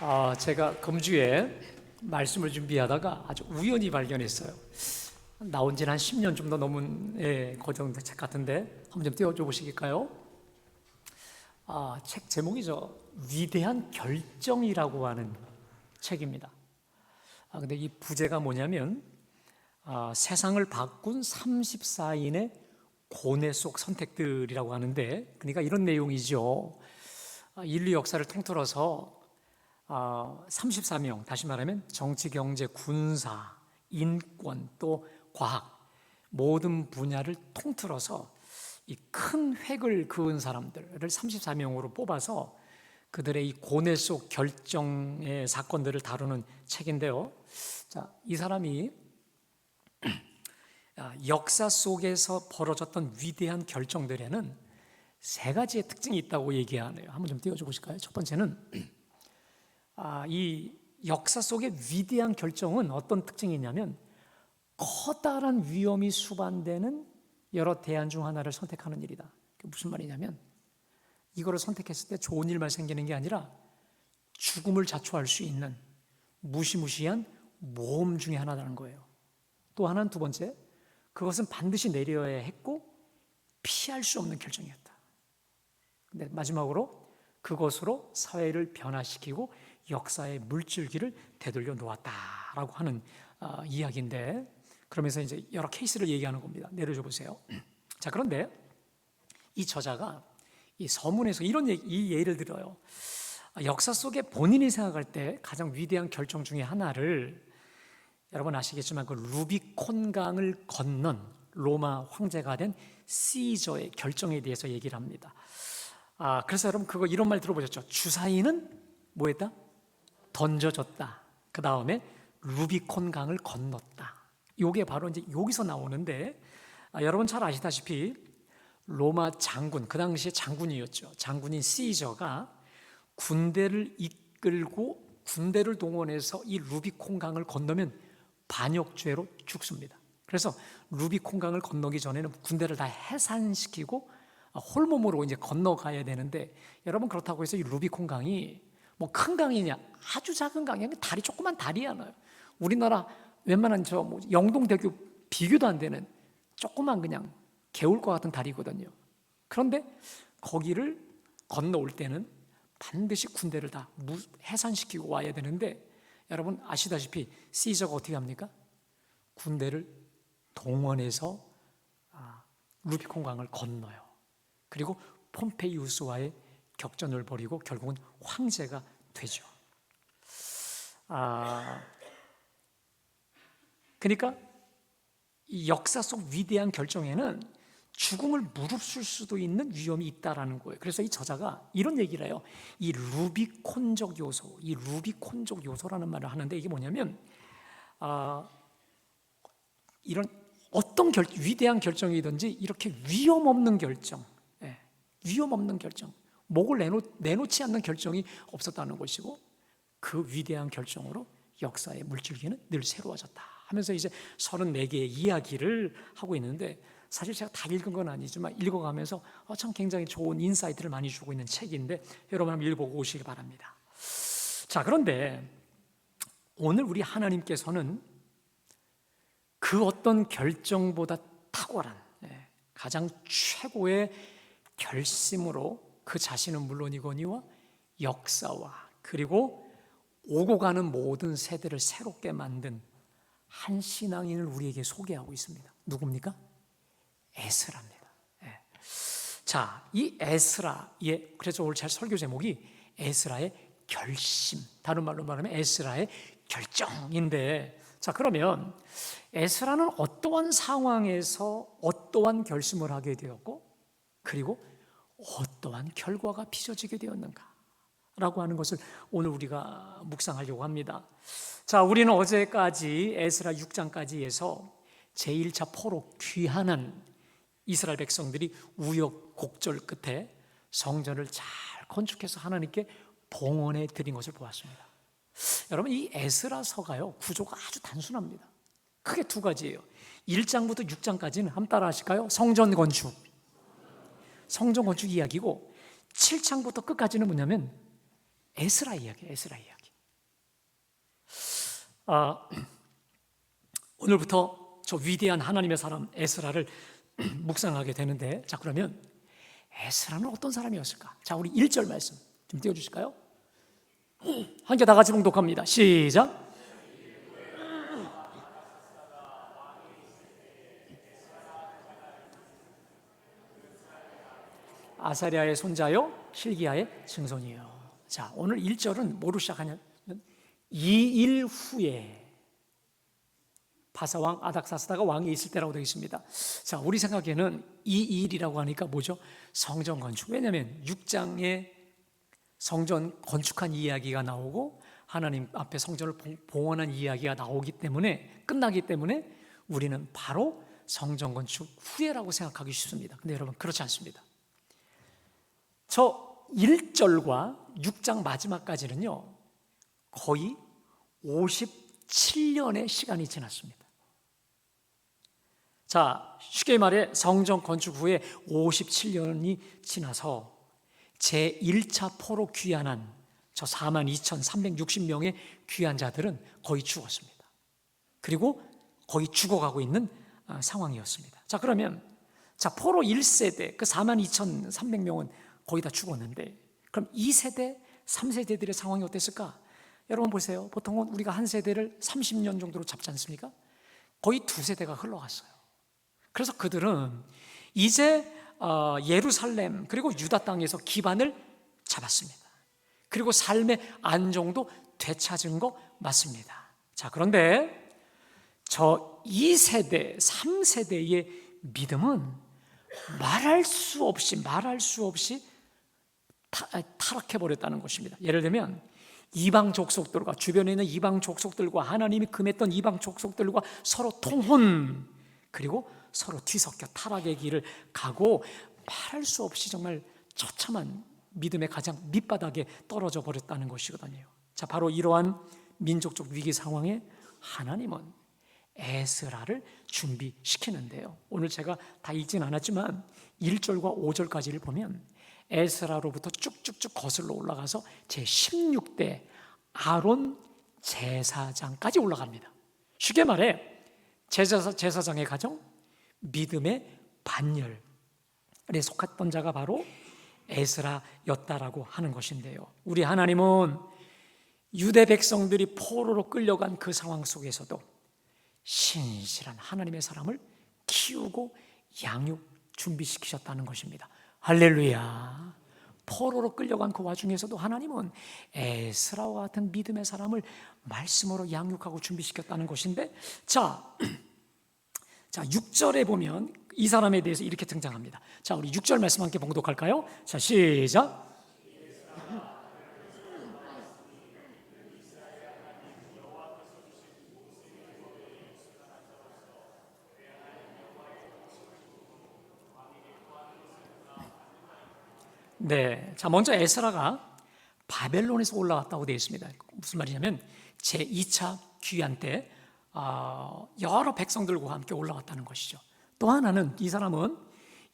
아, 제가 금주에 말씀을 준비하다가 아주 우연히 발견했어요. 나온 지는 한 10년 좀 더 넘은 예, 그 정도 책 같은데 한번 좀 띄워줘 보시겠까요? 아, 책 제목이죠. 위대한 결정이라고 하는 책입니다. 아, 근데 이 부제가 뭐냐면 아, 세상을 바꾼 34인의 고뇌 속 선택들이라고 하는데 그러니까 이런 내용이죠. 아, 인류 역사를 통틀어서 아, 34명, 다시 말하면 정치, 경제, 군사, 인권, 또 과학 모든 분야를 통틀어서 이 큰 획을 그은 사람들을 34명으로 뽑아서 그들의 이 고뇌 속 결정의 사건들을 다루는 책인데요. 자, 이 사람이 아, 역사 속에서 벌어졌던 위대한 결정들에는 세 가지의 특징이 있다고 얘기하네요. 한번 좀 띄워줘 보실까요? 첫 번째는 아, 이 역사 속의 위대한 결정은 어떤 특징이 있냐면 커다란 위험이 수반되는 여러 대안 중 하나를 선택하는 일이다. 무슨 말이냐면 이거를 선택했을 때 좋은 일만 생기는 게 아니라 죽음을 자초할 수 있는 무시무시한 모험 중에 하나라는 거예요. 또 하나는 두 번째, 그것은 반드시 내려야 했고 피할 수 없는 결정이었다. 근데 마지막으로 그것으로 사회를 변화시키고 역사의 물줄기를 되돌려 놓았다라고 하는 어, 이야기인데 그러면서 이제 여러 케이스를 얘기하는 겁니다. 내려줘 보세요. 자 그런데 이 저자가 이 서문에서 이런 얘기, 이 예를 들어요. 아, 역사 속에 본인이 생각할 때 가장 위대한 결정 중에 하나를 여러분 아시겠지만 그 루비콘 강을 건넌 로마 황제가 된 시저의 결정에 대해서 얘기를 합니다. 아, 그래서 여러분 그거 이런 말 들어보셨죠? 주사위는 뭐했다? 던져졌다. 그 다음에 루비콘 강을 건넜다. 요게 바로 이제 여기서 나오는데 아, 여러분 잘 아시다시피 로마 장군 그 당시에 장군이었죠. 장군인 시저가 군대를 이끌고 군대를 동원해서 이 루비콘 강을 건너면 반역죄로 죽습니다. 그래서 루비콘 강을 건너기 전에는 군대를 다 해산시키고 홀몸으로 이제 건너가야 되는데 여러분 그렇다고 해서 이 루비콘 강이 뭐 큰 강이냐 아주 작은 강이 다리 조그만 다리야 우리나라 웬만한 저 뭐 영동대교 비교도 안 되는 조그만 그냥 개울과 같은 다리거든요. 그런데 거기를 건너올 때는 반드시 군대를 다 해산시키고 와야 되는데 여러분 아시다시피 시저가 어떻게 합니까? 군대를 동원해서 아, 루비콘 강을 건너요. 그리고 폼페이우스와의 격전을 벌이고 결국은 황제가 되죠. 아, 그러니까 이 역사 속 위대한 결정에는 죽음을 무릅쓸 수도 있는 위험이 있다라는 거예요. 그래서 이 저자가 이런 얘기를 해요. 이 루비콘적 요소, 이 루비콘적 요소라는 말을 하는데 이게 뭐냐면 아, 이런 어떤 결, 위대한 결정이든지 이렇게 위험 없는 결정, 예, 위험 없는 결정, 목을 내놓, 내놓지 않는 결정이 없었다는 것이고 그 위대한 결정으로 역사의 물줄기는 늘 새로워졌다 하면서 이제 34개의 이야기를 하고 있는데 사실 제가 다 읽은 건 아니지만 읽어가면서 어, 참 굉장히 좋은 인사이트를 많이 주고 있는 책인데 여러분 한번 읽어보고 오시기 바랍니다. 자, 그런데 오늘 우리 하나님께서는 그 어떤 결정보다 탁월한 예, 가장 최고의 결심으로 그 자신은 물론이거니와 역사와 그리고 오고 가는 모든 세대를 새롭게 만든 한 신앙인을 우리에게 소개하고 있습니다. 누굽니까? 에스라입니다. 예. 자, 이 에스라의 그래서 오늘 제 설교 제목이 에스라의 결심. 다른 말로 말하면 에스라의 결정인데 자, 그러면 에스라는 어떠한 상황에서 어떠한 결심을 하게 되었고 그리고 어떠한 결과가 빚어지게 되었는가? 라고 하는 것을 오늘 우리가 묵상하려고 합니다. 자, 우리는 어제까지 에스라 6장까지 해서 제1차 포로 귀환한 이스라엘 백성들이 우여곡절 끝에 성전을 잘 건축해서 하나님께 봉헌해 드린 것을 보았습니다. 여러분 이 에스라서가요 구조가 아주 단순합니다. 크게 두 가지예요. 1장부터 6장까지는 한번 따라 하실까요? 성전 건축. 성전 건축 이야기고 7장부터 끝까지는 뭐냐면 에스라 이야기, 에스라 이야기. 아, 오늘부터 저 위대한 하나님의 사람 에스라를 묵상하게 되는데 자 그러면 에스라는 어떤 사람이었을까? 자 우리 1절 말씀 좀 띄워 주실까요? 함께 다 같이 봉독합니다. 시작. 아사리아의 손자요, 실기야의 증손이요. 자, 오늘 1절은 뭐로 시작하냐면 2일 후에 바사 왕 아닥사스다가 왕이 있을 때라고 되어 있습니다. 자, 우리 생각에는 이 일이라고 하니까 뭐죠? 성전 건축. 왜냐하면 6장에 성전 건축한 이야기가 나오고 하나님 앞에 성전을 봉헌한 이야기가 나오기 때문에 끝나기 때문에 우리는 바로 성전 건축 후에라고 생각하기 쉽습니다. 근데 여러분 그렇지 않습니다. 저 1절과 6장 마지막까지는요, 거의 57년의 시간이 지났습니다. 자, 쉽게 말해 성전 건축 후에 57년이 지나서 제 1차 포로 귀환한 저 4만 2,360명의 귀한 자들은 거의 죽었습니다. 그리고 거의 죽어가고 있는 아, 상황이었습니다. 자, 그러면 자, 포로 1세대 그 4만 2,300명은 거의 다 죽었는데 그럼 2세대, 3세대들의 상황이 어땠을까? 여러분 보세요. 보통은 우리가 한 세대를 30년 정도로 잡지 않습니까? 거의 두 세대가 흘러갔어요. 그래서 그들은 이제 어, 예루살렘 그리고 유다 땅에서 기반을 잡았습니다. 그리고 삶의 안정도 되찾은 거 맞습니다. 자, 그런데 저 2세대, 3세대의 믿음은 말할 수 없이, 말할 수 없이 아, 타락해 버렸다는 것입니다. 예를 들면 이방 족속들과 주변에 있는 이방 족속들과 하나님이 금했던 이방 족속들과 서로 통혼 그리고 서로 뒤섞여 타락의 길을 가고 말할 수 없이 정말 처참한 믿음의 가장 밑바닥에 떨어져 버렸다는 것이거든요. 자, 바로 이러한 민족적 위기 상황에 하나님은 에스라를 준비시키는데요. 오늘 제가 다 읽진 않았지만 1절과 5절까지를 보면 에스라로부터 쭉쭉쭉 거슬러 올라가서 제 16대 아론 제사장까지 올라갑니다. 쉽게 말해 제사사, 제사장의 가정 믿음의 반열에 속했던 자가 바로 에스라였다라고 하는 것인데요. 우리 하나님은 유대 백성들이 포로로 끌려간 그 상황 속에서도 신실한 하나님의 사람을 키우고 양육 준비시키셨다는 것입니다. 할렐루야. 포로로 끌려간 그 와중에서도 하나님은 에스라와 같은 믿음의 사람을 말씀으로 양육하고 준비시켰다는 것인데 자, 자 6절에 보면 이 사람에 대해서 이렇게 등장합니다. 자, 우리 6절 말씀 함께 봉독할까요? 자, 시작. 네. 자, 먼저 에스라가 바벨론에서 올라왔다고 되어 있습니다. 무슨 말이냐면 제 2차 귀환 때 어, 여러 백성들과 함께 올라왔다는 것이죠. 또 하나는 이 사람은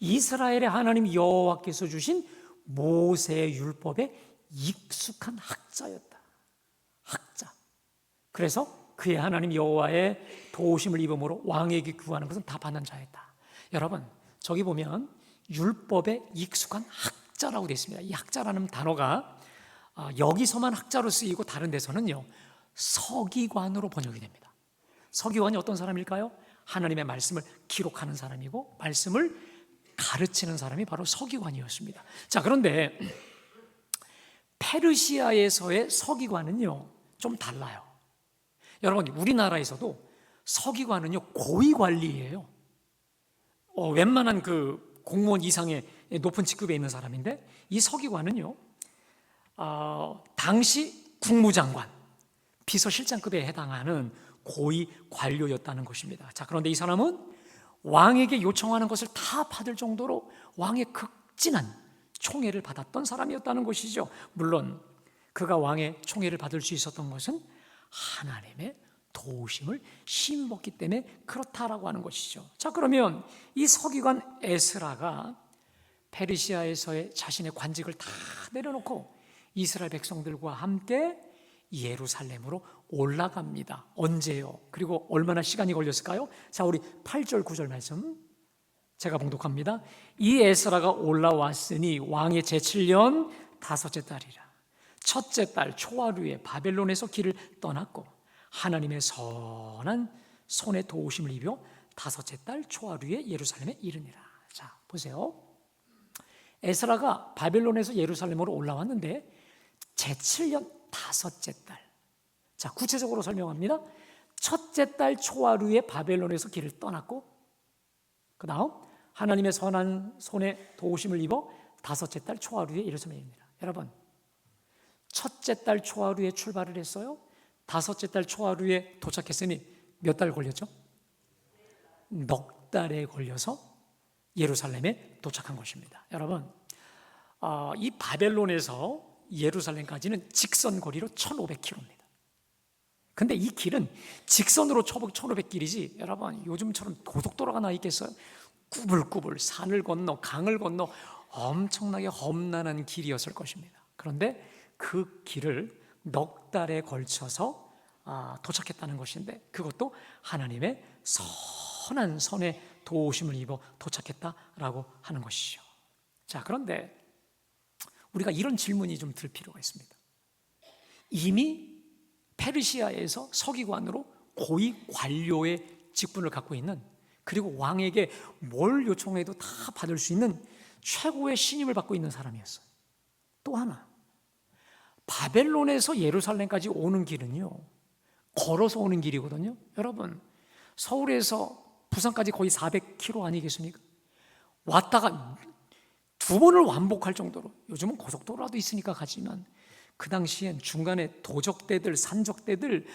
이스라엘의 하나님 여호와께서 주신 모세의 율법에 익숙한 학자였다. 학자. 그래서 그의 하나님 여호와의 도우심을 입음으로 왕에게 구하는 것은 다 받는 자였다. 여러분, 저기 보면 율법에 익숙한 학 학자라고 되어 있습니다. 이 학자라는 단어가 아, 여기서만 학자로 쓰이고 다른 데서는요 서기관으로 번역이 됩니다. 서기관이 어떤 사람일까요? 하나님의 말씀을 기록하는 사람이고 말씀을 가르치는 사람이 바로 서기관이었습니다. 자 그런데 페르시아에서의 서기관은요 좀 달라요. 여러분 우리나라에서도 서기관은요 고위 관리예요. 어, 웬만한 그 공무원 이상의 높은 직급에 있는 사람인데 이 서기관은요, 어, 당시 국무장관, 비서실장급에 해당하는 고위 관료였다는 것입니다. 자, 그런데 이 사람은 왕에게 요청하는 것을 다 받을 정도로 왕의 극진한 총애를 받았던 사람이었다는 것이죠. 물론 그가 왕의 총애를 받을 수 있었던 것은 하나님의 도우심을 심었기 때문에 그렇다라고 하는 것이죠. 자, 그러면 이 서기관 에스라가 페르시아에서의 자신의 관직을 다 내려놓고 이스라엘 백성들과 함께 예루살렘으로 올라갑니다. 언제요? 그리고 얼마나 시간이 걸렸을까요? 자, 우리 8절 9절 말씀 제가 봉독합니다. 이 에스라가 올라왔으니 왕의 제7년 다섯째 달이라. 첫째 달 초하루에 바벨론에서 길을 떠났고 하나님의 선한 손에 도우심을 입어 다섯째 달 초하루에 예루살렘에 이르니라. 자, 보세요. 에스라가 바벨론에서 예루살렘으로 올라왔는데 제7년 다섯째 달. 자, 구체적으로 설명합니다. 첫째 달 초하루에 바벨론에서 길을 떠났고 그 다음 하나님의 선한 손에 도우심을 입어 다섯째 달 초하루에 예루살렘입니다. 여러분, 첫째 달 초하루에 출발을 했어요. 다섯째 달 초하루에 도착했으니 몇 달 걸렸죠? 넉 달에 걸려서 예루살렘에 도착한 것입니다. 여러분, 어, 이 바벨론에서 예루살렘까지는 직선 거리로 1,500km입니다. 근데 이 길은 직선으로 1,500길이지 여러분 요즘처럼 고속도로가 나 있겠어요? 꾸불꾸불 산을 건너 강을 건너 엄청나게 험난한 길이었을 것입니다. 그런데 그 길을 넉 달에 걸쳐서 아, 도착했다는 것인데 그것도 하나님의 선한 선에 도우심을 입어 도착했다라고 하는 것이죠. 자, 그런데 우리가 이런 질문이 좀 들 필요가 있습니다. 이미 페르시아에서 서기관으로 고위 관료의 직분을 갖고 있는 그리고 왕에게 뭘 요청해도 다 받을 수 있는 최고의 신임을 받고 있는 사람이었어요. 또 하나, 바벨론에서 예루살렘까지 오는 길은요, 걸어서 오는 길이거든요. 여러분, 서울에서 부산까지 거의 400km 아니겠습니까? 왔다가 두 번을 완복할 정도로 요즘은 고속도로라도 있으니까 가지만 그 당시엔 중간에 도적대들, 산적대들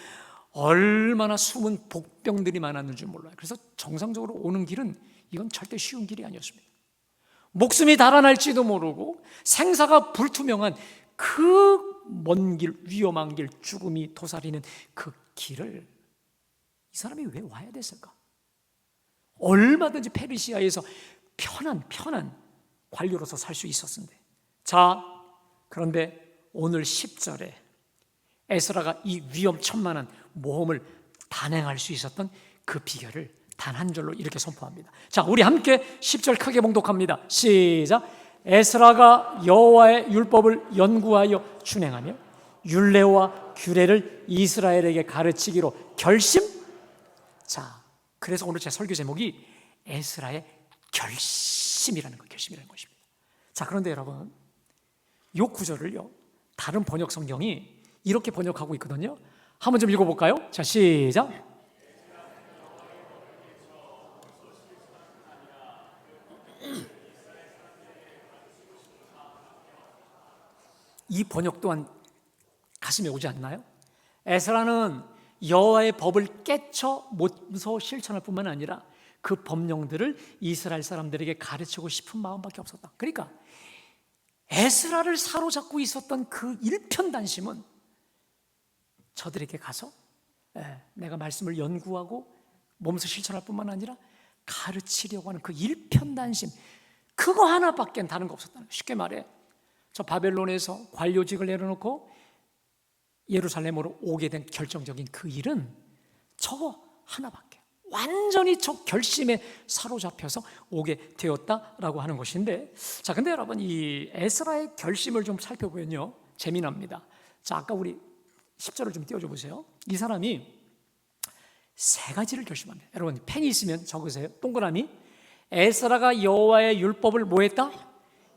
얼마나 숨은 복병들이 많았는 줄 몰라요. 그래서 정상적으로 오는 길은 이건 절대 쉬운 길이 아니었습니다. 목숨이 달아날지도 모르고 생사가 불투명한 그 먼 길, 위험한 길, 죽음이 도사리는 그 길을 이 사람이 왜 와야 됐을까? 얼마든지 페르시아에서 편한 편한 관료로서 살 수 있었는데. 자, 그런데 오늘 10절에 에스라가 이 위험천만한 모험을 단행할 수 있었던 그 비결을 단 한 절로 이렇게 선포합니다. 자, 우리 함께 10절 크게 봉독합니다. 시작. 에스라가 여호와의 율법을 연구하여 준행하며 율례와 규례를 이스라엘에게 가르치기로 결심. 자, 그래서 오늘 제 설교 제목이 에스라의 결심이라는 거, 결심이라는 것입니다. 자, 그런데 여러분, 이 구절을요, 다른 번역 성경이 이렇게 번역하고 있거든요. 한번 좀 읽어볼까요? 자, 시작. 이 번역 또한 가슴에 오지 않나요? 에스라는 여호와의 법을 깨쳐 못서 실천할 뿐만 아니라 그 법령들을 이스라엘 사람들에게 가르치고 싶은 마음밖에 없었다. 그러니까 에스라를 사로잡고 있었던 그 일편단심은 저들에게 가서 예, 내가 말씀을 연구하고 몸소 실천할 뿐만 아니라 가르치려고 하는 그 일편단심 그거 하나밖에 다른 거 거예요. 쉽게 말해 저 바벨론에서 관료직을 내려놓고 예루살렘으로 오게 된 결정적인 그 일은 저거 하나밖에 완전히 저 결심에 사로잡혀서 오게 되었다라고 하는 것인데 자 근데 여러분 이 에스라의 결심을 좀 살펴보면요 재미납니다. 자 아까 우리 10절을 좀 띄워줘 보세요. 이 사람이 세 가지를 결심합니다. 여러분 펜이 있으면 적으세요. 동그라미. 에스라가 여호와의 율법을 뭐 했다?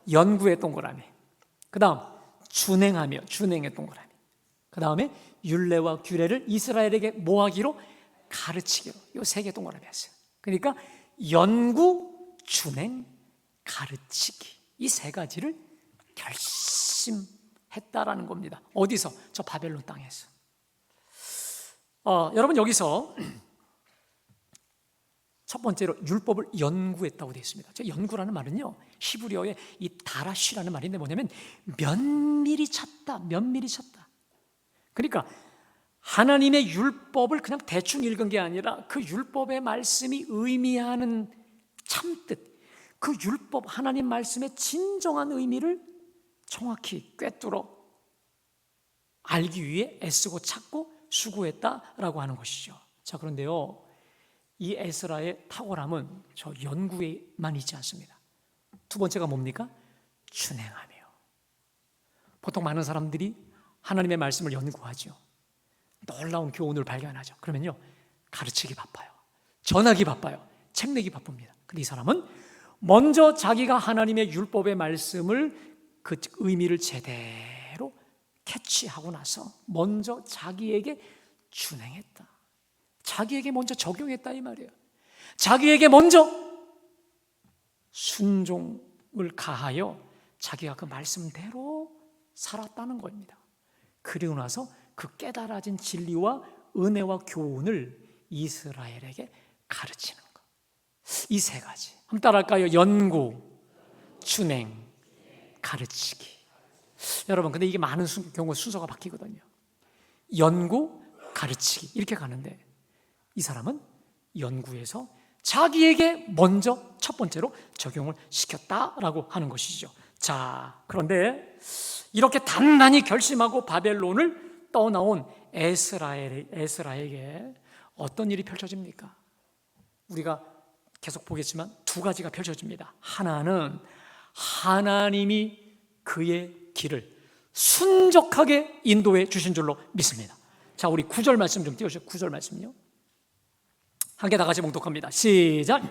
연구의 동그라미 그 다음 준행하며 준행의 동그라미 그 다음에 율례와 규례를 이스라엘에게 모하기로 가르치기로 이세개 동그라미 했어요. 그러니까 연구, 준행, 가르치기 이 세 가지를 결심했다라는 겁니다. 어디서? 저 바벨론 땅에서. 어, 여러분 여기서 첫 번째로 율법을 연구했다고 되어 있습니다. 저 연구라는 말은요 히브리어의 이 다라시라는 말인데 뭐냐면 면밀히 찾다, 면밀히 찾다. 그러니까 하나님의 율법을 그냥 대충 읽은 게 아니라 그 율법의 말씀이 의미하는 참뜻, 그 율법 하나님 말씀의 진정한 의미를 정확히 꿰뚫어 알기 위해 애쓰고 찾고 수고했다라고 하는 것이죠. 자, 그런데요. 이 에스라의 탁월함은 저 연구에만 있지 않습니다. 두 번째가 뭡니까? 준행하며. 보통 많은 사람들이 하나님의 말씀을 연구하죠. 놀라운 교훈을 발견하죠. 그러면요. 가르치기 바빠요. 전하기 바빠요. 책 내기 바쁩니다. 근데 이 사람은 먼저 자기가 하나님의 율법의 말씀을 그 의미를 제대로 캐치하고 나서 먼저 자기에게 준행했다. 자기에게 먼저 적용했다 이 말이에요. 자기에게 먼저 순종을 가하여 자기가 그 말씀대로 살았다는 겁니다. 그리고 나서 그 깨달아진 진리와 은혜와 교훈을 이스라엘에게 가르치는 것. 이 세 가지. 한번 따라할까요? 연구, 준행, 가르치기. 여러분, 근데 이게 많은 수- 경우 순서가 바뀌거든요. 연구, 가르치기. 이렇게 가는데 이 사람은 연구에서 자기에게 먼저 첫 번째로 적용을 시켰다라고 하는 것이죠. 자, 그런데 이렇게 단단히 결심하고 바벨론을 떠나온 에스라엘, 에스라에게 어떤 일이 펼쳐집니까? 우리가 계속 보겠지만 두 가지가 펼쳐집니다. 하나는 하나님이 그의 길을 순적하게 인도해 주신 줄로 믿습니다. 자, 우리 구절 말씀 좀 띄워주세요. 구절 말씀요. 함께 다 같이 봉독합니다. 시작.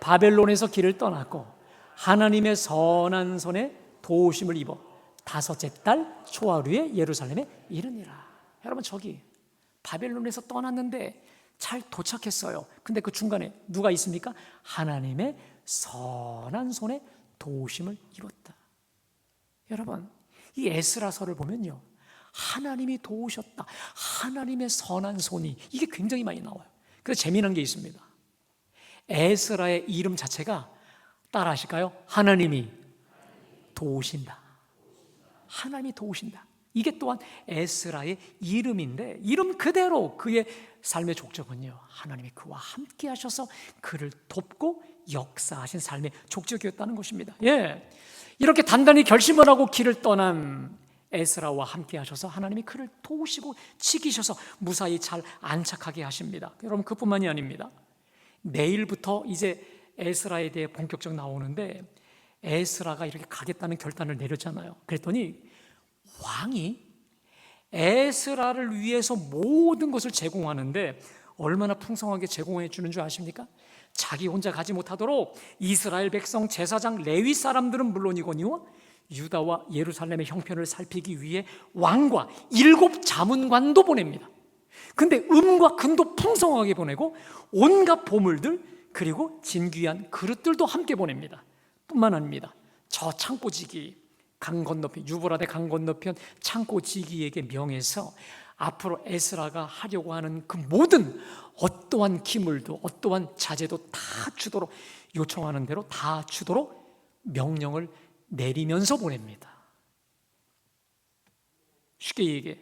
바벨론에서 길을 떠났고 하나님의 선한 손에 도우심을 입어 다섯째 달 초하루에 예루살렘에 이르니라. 여러분 저기 바벨론에서 떠났는데 잘 도착했어요. 근데 그 중간에 누가 있습니까? 하나님의 선한 손에 도우심을 입었다. 여러분 이 에스라서를 보면요. 하나님이 도우셨다. 하나님의 선한 손이 이게 굉장히 많이 나와요. 그래서 재미난 게 있습니다. 에스라의 이름 자체가 따라 하실까요? 하나님이 도우신다. 하나님이 도우신다. 이게 또한 에스라의 이름인데 이름 그대로 그의 삶의 족적은요. 하나님이 그와 함께 하셔서 그를 돕고 역사하신 삶의 족적이었다는 것입니다. 예. 이렇게 단단히 결심을 하고 길을 떠난 에스라와 함께 하셔서 하나님이 그를 도우시고 지키셔서 무사히 잘 안착하게 하십니다. 여러분 그뿐만이 아닙니다. 내일부터 이제 에스라에 대해 본격적 나오는데 에스라가 이렇게 가겠다는 결단을 내렸잖아요. 그랬더니 왕이 에스라를 위해서 모든 것을 제공하는데 얼마나 풍성하게 제공해 주는 줄 아십니까? 자기 혼자 가지 못하도록 이스라엘 백성 제사장 레위 사람들은 물론이거니와 유다와 예루살렘의 형편을 살피기 위해 왕과 일곱 자문관도 보냅니다. 근데 음과 금도 풍성하게 보내고 온갖 보물들 그리고 진귀한 그릇들도 함께 보냅니다. 뿐만 아닙니다. 저 창고지기 강 건너편 유브라데 강 건너편 창고지기에게 명해서 앞으로 에스라가 하려고 하는 그 모든 어떠한 기물도 어떠한 자재도 다 주도록 요청하는 대로 다 주도록 명령을 내리면서 보냅니다. 쉽게 얘기해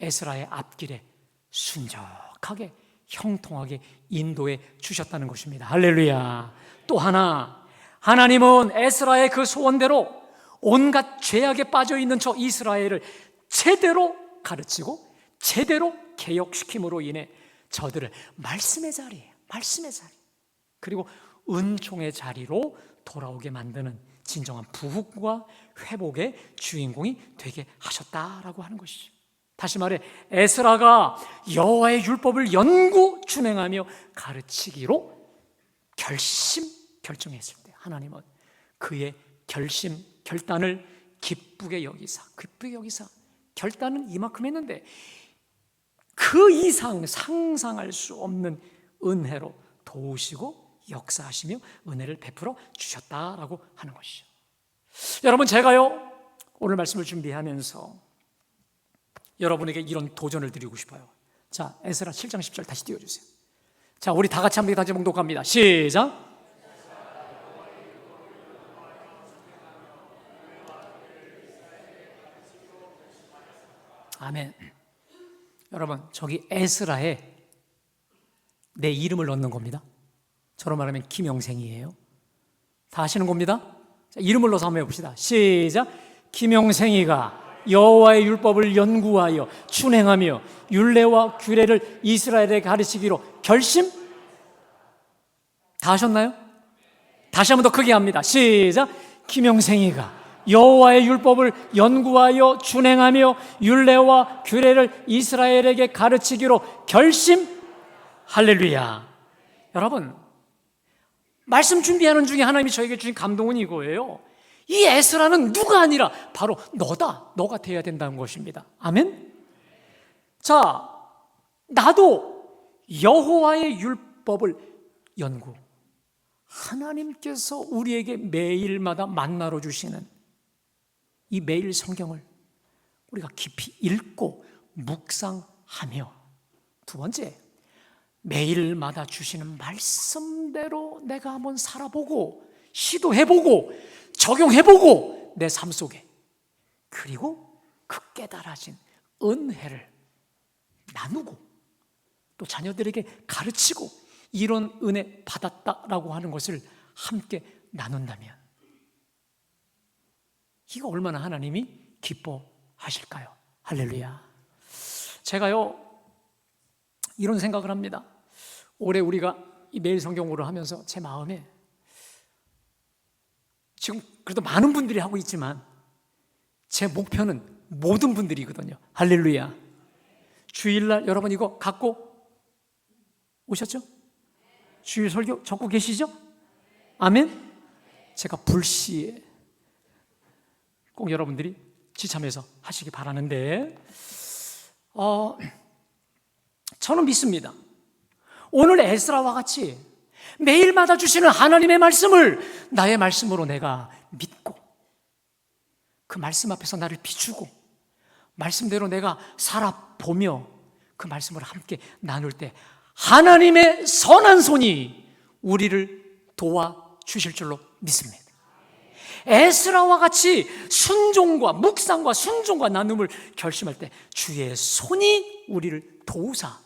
에스라의 앞길에 순적하게 형통하게 인도해 주셨다는 것입니다. 할렐루야. 또 하나 하나님은 에스라의 그 소원대로 온갖 죄악에 빠져 있는 저 이스라엘을 제대로 가르치고 제대로 개혁시킴으로 인해 저들을 말씀의 자리, 말씀의 자리, 그리고 은총의 자리로 돌아오게 만드는 진정한 부흥과 회복의 주인공이 되게 하셨다라고 하는 것이죠. 다시 말해 에스라가 여호와의 율법을 연구 준행하며 가르치기로 결심 결정했을 때 하나님은 그의 결심 결단을 기쁘게 여기사 기쁘게 여기사 결단은 이만큼 했는데 그 이상 상상할 수 없는 은혜로 도우시고 역사하시며 은혜를 베풀어 주셨다라고 하는 것이죠. 여러분 제가요 오늘 말씀을 준비하면서 여러분에게 이런 도전을 드리고 싶어요. 자, 에스라 7장 10절 다시 띄워 주세요. 자, 우리 다 같이 한번 다시 봉독합니다. 시작. 아멘. 여러분, 저기 에스라에 내 이름을 넣는 겁니다. 저로 말하면 김영생이에요. 다 아시는 겁니다. 자, 이름을 넣어서 한번 해봅시다. 시작. 김영생이가 여호와의 율법을 연구하여 준행하며 율례와 규례를 이스라엘에 가르치기로 결심 다 하셨나요? 다시 한번 더 크게 합니다. 시작. 김영생이가 여호와의 율법을 연구하여 준행하며 율례와 규례를 이스라엘에게 가르치기로 결심 할렐루야. 여러분 말씀 준비하는 중에 하나님이 저에게 주신 감동은 이거예요. 이 에스라는 누가 아니라 바로 너다. 너가 돼야 된다는 것입니다. 아멘. 자, 나도 여호와의 율법을 연구. 하나님께서 우리에게 매일마다 만나러 주시는 이 매일 성경을 우리가 깊이 읽고 묵상하며 두 번째 매일마다 주시는 말씀대로 내가 한번 살아보고 시도해보고 적용해보고 내 삶 속에 그리고 그 깨달아진 은혜를 나누고 또 자녀들에게 가르치고 이런 은혜 받았다라고 하는 것을 함께 나눈다면 이거 얼마나 하나님이 기뻐하실까요? 할렐루야. 제가요 이런 생각을 합니다. 올해 우리가 이 매일 성경으로 하면서 제 마음에 지금 그래도 많은 분들이 하고 있지만 제 목표는 모든 분들이거든요. 할렐루야. 주일날 여러분 이거 갖고 오셨죠? 주일 설교 적고 계시죠? 아멘? 제가 불시에 꼭 여러분들이 지참해서 하시기 바라는데, 어, 저는 믿습니다. 오늘 에스라와 같이 매일마다 주시는 하나님의 말씀을 나의 말씀으로 내가 믿고 그 말씀 앞에서 나를 비추고 말씀대로 내가 살아보며 그 말씀을 함께 나눌 때 하나님의 선한 손이 우리를 도와 주실 줄로 믿습니다. 에스라와 같이 순종과 묵상과 순종과 나눔을 결심할 때 주의 손이 우리를 도우사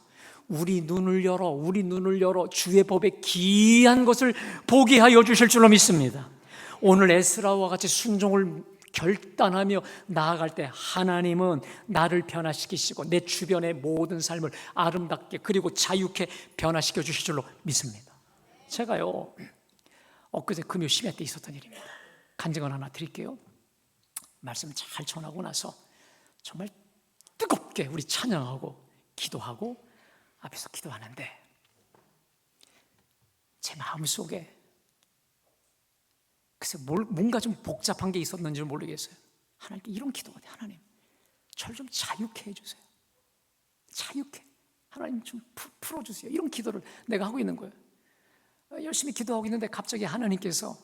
우리 눈을 열어 우리 눈을 열어 주의 법에 기이한 것을 보게 하여 주실 줄로 믿습니다. 오늘 에스라와 같이 순종을 결단하며 나아갈 때 하나님은 나를 변화시키시고 내 주변의 모든 삶을 아름답게 그리고 자유케 변화시켜 주실 줄로 믿습니다. 제가요 엊그제 금요 심야 때 있었던 일입니다. 간증을 하나 드릴게요. 말씀 잘 전하고 나서 정말 뜨겁게 우리 찬양하고 기도하고 앞에서 기도하는데 제 마음 속에 글쎄 뭔가 좀 복잡한 게 있었는지 모르겠어요. 하나님께 이런 기도가 돼. 하나님, 저를 좀 자유케 해주세요. 자유케. 하나님 좀 풀어주세요. 이런 기도를 내가 하고 있는 거예요. 열심히 기도하고 있는데 갑자기 하나님께서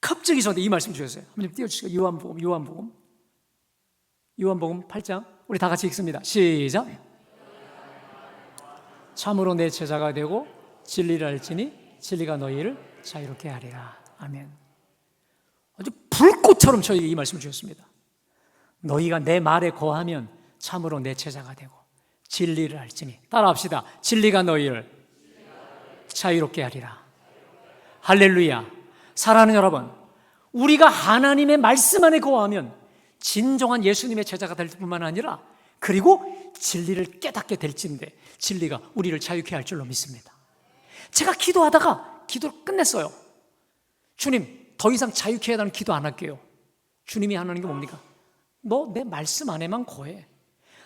갑자기 저한테 이 말씀 주셨어요. 한번 띄워주시고 요한복음, 요한복음, 요한복음 8장 우리 다 같이 읽습니다. 시작. 참으로 내 제자가 되고 진리를 알지니 진리가 너희를 자유롭게 하리라. 아멘. 아주 불꽃처럼 저에게 이 말씀을 주셨습니다. 너희가 내 말에 거하면 참으로 내 제자가 되고 진리를 알지니 따라합시다. 진리가 너희를 자유롭게 하리라. 할렐루야. 사랑하는 여러분, 우리가 하나님의 말씀 안에 거하면 진정한 예수님의 제자가 될 뿐만 아니라 그리고 진리를 깨닫게 될진데 진리가 우리를 자유케 할 줄로 믿습니다. 제가 기도하다가 기도를 끝냈어요. 주님, 더 이상 자유케 해달라는 기도 안 할게요. 주님이 하는 게 뭡니까? 너 내 말씀 안에만 거해.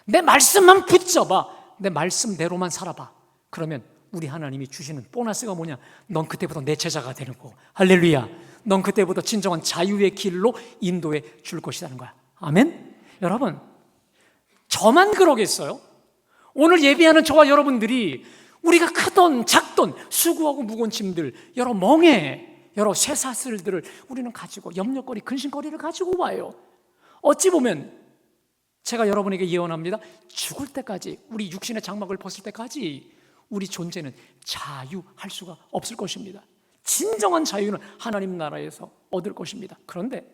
내 말씀만 붙잡아. 내 말씀대로만 살아봐. 그러면 우리 하나님이 주시는 보너스가 뭐냐? 넌 그때부터 내 제자가 되는 거. 할렐루야. 넌 그때부터 진정한 자유의 길로 인도해 줄 것이라는 거야. 아멘? 여러분, 저만 그러겠어요? 오늘 예배하는 저와 여러분들이 우리가 크던 작던 수고하고 무거운 짐들, 여러 멍에, 여러 쇠사슬들을 우리는 가지고 염려거리, 근심거리를 가지고 와요. 어찌 보면 제가 여러분에게 예언합니다. 죽을 때까지, 우리 육신의 장막을 벗을 때까지 우리 존재는 자유할 수가 없을 것입니다. 진정한 자유는 하나님 나라에서 얻을 것입니다. 그런데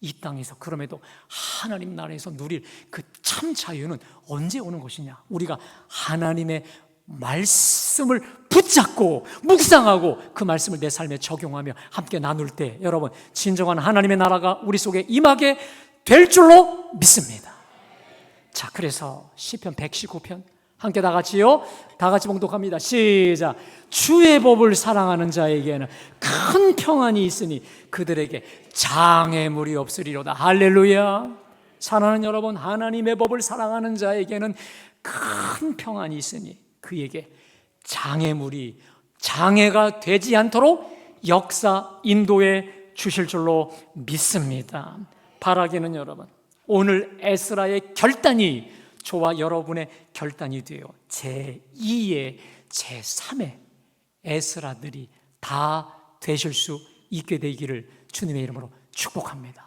이 땅에서 그럼에도 하나님 나라에서 누릴 그 참 자유는 언제 오는 것이냐? 우리가 하나님의 말씀을 붙잡고 묵상하고 그 말씀을 내 삶에 적용하며 함께 나눌 때 여러분 진정한 하나님의 나라가 우리 속에 임하게 될 줄로 믿습니다. 자, 그래서 시편 119편 함께 다 같이요. 다 같이 봉독합니다. 시작. 주의 법을 사랑하는 자에게는 큰 평안이 있으니 그들에게 장애물이 없으리로다. 할렐루야. 사랑하는 여러분, 하나님의 법을 사랑하는 자에게는 큰 평안이 있으니 그에게 장애물이 장애가 되지 않도록 역사 인도해 주실 줄로 믿습니다. 바라기는 여러분, 오늘 에스라의 결단이 저와 여러분의 결단이 되어 제2의 제3의 에스라들이 다 되실 수 있게 되기를 주님의 이름으로 축복합니다.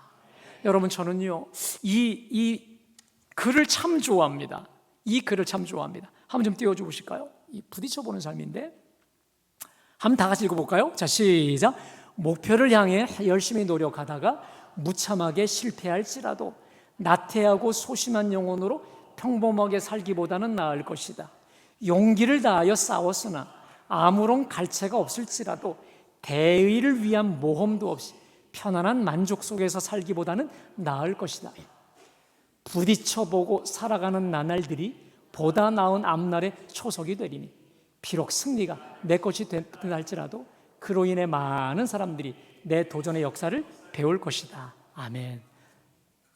여러분 저는요 이, 이 글을 참 좋아합니다. 이 글을 참 좋아합니다. 한번 좀 띄워줘 보실까요? 이 부딪혀 보는 삶인데 한번 다 같이 읽어볼까요? 자 시작. 목표를 향해 열심히 노력하다가 무참하게 실패할지라도 나태하고 소심한 영혼으로 평범하게 살기보다는 나을 것이다. 용기를 다하여 싸웠으나 아무런 갈채가 없을지라도 대의를 위한 모험도 없이 편안한 만족 속에서 살기보다는 나을 것이다. 부딪혀보고 살아가는 나날들이 보다 나은 앞날의 초석이 되리니 비록 승리가 내 것이 된다 할지라도 그로 인해 많은 사람들이 내 도전의 역사를 배울 것이다. 아멘.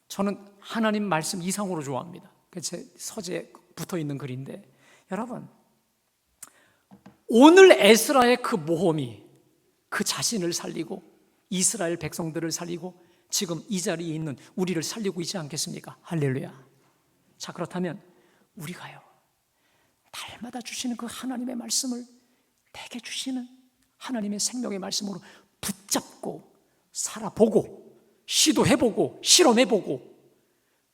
저는 하나님 말씀 이상으로 좋아합니다. 그제 서재에 붙어 있는 글인데 여러분 오늘 에스라의 그 모험이 그 자신을 살리고 이스라엘 백성들을 살리고 지금 이 자리에 있는 우리를 살리고 있지 않겠습니까? 할렐루야. 자, 그렇다면 우리가요. 날마다 주시는 그 하나님의 말씀을 내게 주시는 하나님의 생명의 말씀으로 붙잡고 살아보고 시도해보고 실험해보고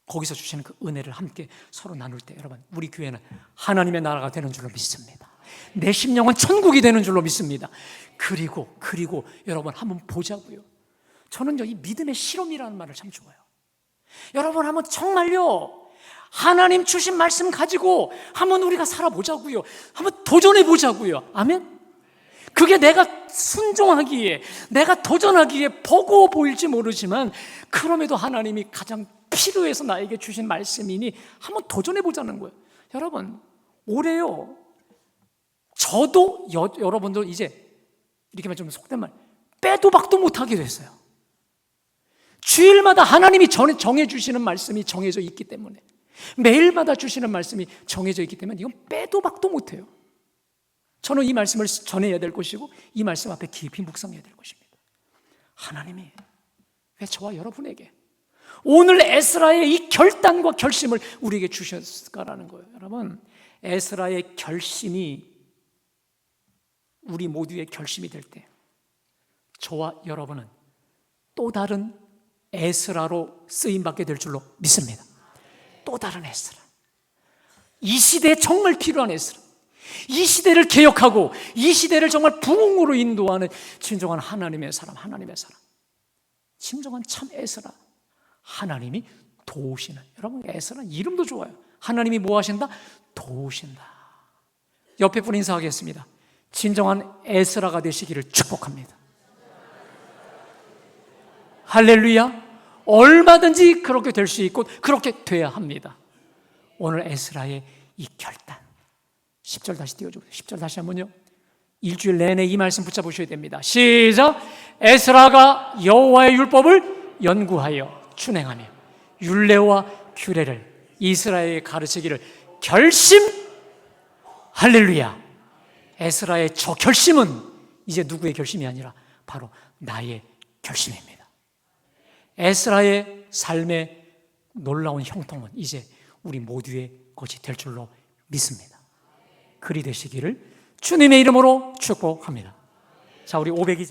거기서 주시는 그 은혜를 함께 서로 나눌 때 여러분 우리 교회는 하나님의 나라가 되는 줄로 믿습니다. 내 심령은 천국이 되는 줄로 믿습니다. 그리고 그리고 여러분 한번 보자고요. 저는 이 믿음의 실험이라는 말을 참 좋아요. 여러분 한번 정말요. 하나님 주신 말씀 가지고 한번 우리가 살아보자고요. 한번 도전해 보자고요. 아멘. 그게 내가 순종하기에, 내가 도전하기에 버거워 보일지 모르지만, 그럼에도 하나님이 가장 필요해서 나에게 주신 말씀이니 한번 도전해 보자는 거예요. 여러분, 올해요. 저도 여, 여러분들 이제 이렇게 좀 속된 말, 빼도 박도 못하게 됐어요. 주일마다 하나님이 정해 주시는 말씀이 정해져 있기 때문에 매일마다 주시는 말씀이 정해져 있기 때문에 이건 빼도 박도 못해요. 저는 이 말씀을 전해야 될 것이고 이 말씀 앞에 깊이 묵상해야 될 것입니다. 하나님이 왜 저와 여러분에게 오늘 에스라의 이 결단과 결심을 우리에게 주셨을까라는 거예요. 여러분, 에스라의 결심이 우리 모두의 결심이 될 때 저와 여러분은 또 다른 에스라로 쓰임 받게 될 줄로 믿습니다. 또 다른 에스라. 이 시대에 정말 필요한 에스라. 이 시대를 개혁하고 이 시대를 정말 부흥으로 인도하는 진정한 하나님의 사람, 하나님의 사람. 진정한 참 에스라. 하나님이 도우시는. 여러분, 에스라 이름도 좋아요. 하나님이 뭐 하신다? 도우신다. 옆에 분 인사하겠습니다. 진정한 에스라가 되시기를 축복합니다. 할렐루야. 얼마든지 그렇게 될 수 있고 그렇게 돼야 합니다. 오늘 에스라의 이 결단. 10절 다시 띄워주고 10절 다시 한번요. 일주일 내내 이 말씀 붙잡으셔야 됩니다. 시작. 에스라가 여호와의 율법을 연구하여 준행하며 율례와 규례를 이스라엘에 가르치기를 결심 할렐루야. 에스라의 저 결심은 이제 누구의 결심이 아니라 바로 나의 결심입니다. 에스라의 삶의 놀라운 형통은 이제 우리 모두의 것이 될 줄로 믿습니다. 그리 되시기를 주님의 이름으로 축복합니다. 자, 우리 502